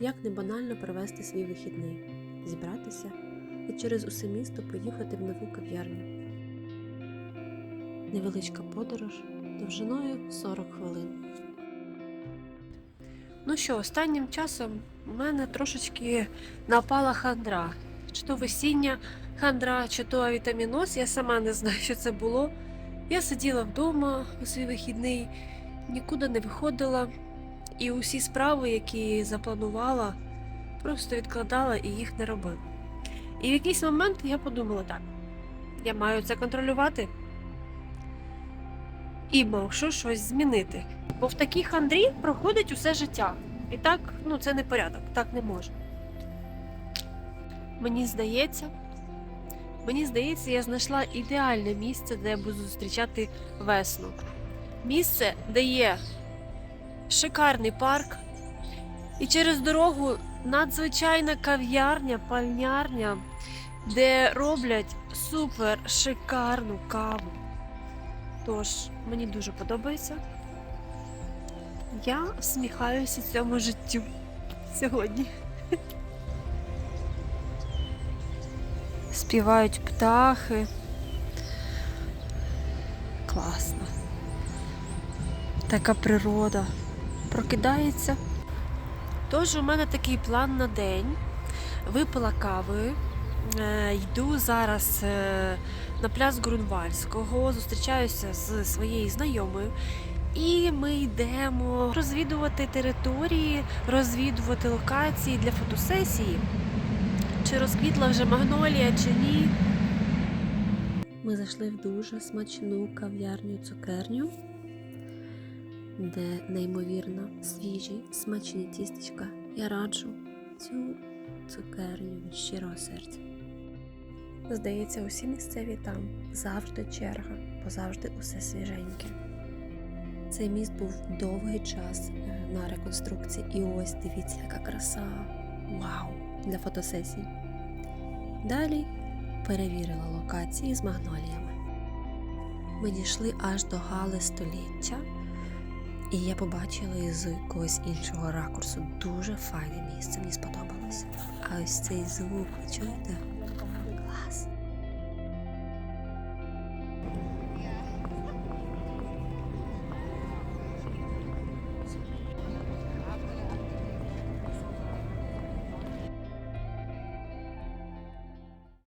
як не банально провести свій вихідний, зібратися і через усе місто поїхати в нову кав'ярню. Невеличка подорож довжиною 40 хвилин. Ну що, останнім часом у мене трошечки напала хандра. Чи то весіння хандра, чи то авітаміноз, я сама не знаю, що це було. Я сиділа вдома у свій вихідний, нікуди не виходила, і усі справи, які запланувала, просто відкладала і їх не робила. І в якийсь момент я подумала так: я маю це контролювати і мушу щось змінити. Бо в такій хандрі проходить усе життя. І так, ну це не порядок, так не можна. Мені здається, мені здається, я знайшла ідеальне місце, де я буду зустрічати весну. Місце, де є шикарний парк, і через дорогу надзвичайна кав'ярня, пальнярня, де роблять супер шикарну каву. Тож, мені дуже подобається. Я всміхаюся цьому життю сьогодні. Співають птахи. Класно. Така природа прокидається. Тож у мене такий план на день. Випила кави. Е, Йду зараз е, на пляж Грунвальського, зустрічаюся з своєю знайомою. І ми йдемо розвідувати території, розвідувати локації для фотосесії. Чи розквітла вже магнолія, чи ні. Ми зайшли в дуже смачну кав'ярню цукерню, де неймовірно свіжі, смачні тістечка. Я раджу цю цукерню від щирого серця. Здається, усі місцеві там завжди черга, бо завжди усе свіженьке. Цей міст був довгий час е, на реконструкції. І ось дивіться, яка краса. Вау! Для фотосесій. Далі перевірила локації з магноліями. Ми дійшли аж до гали століття, і я побачила із якогось іншого ракурсу дуже файне місце. Мені сподобалося. А ось цей звук, ви чуєте?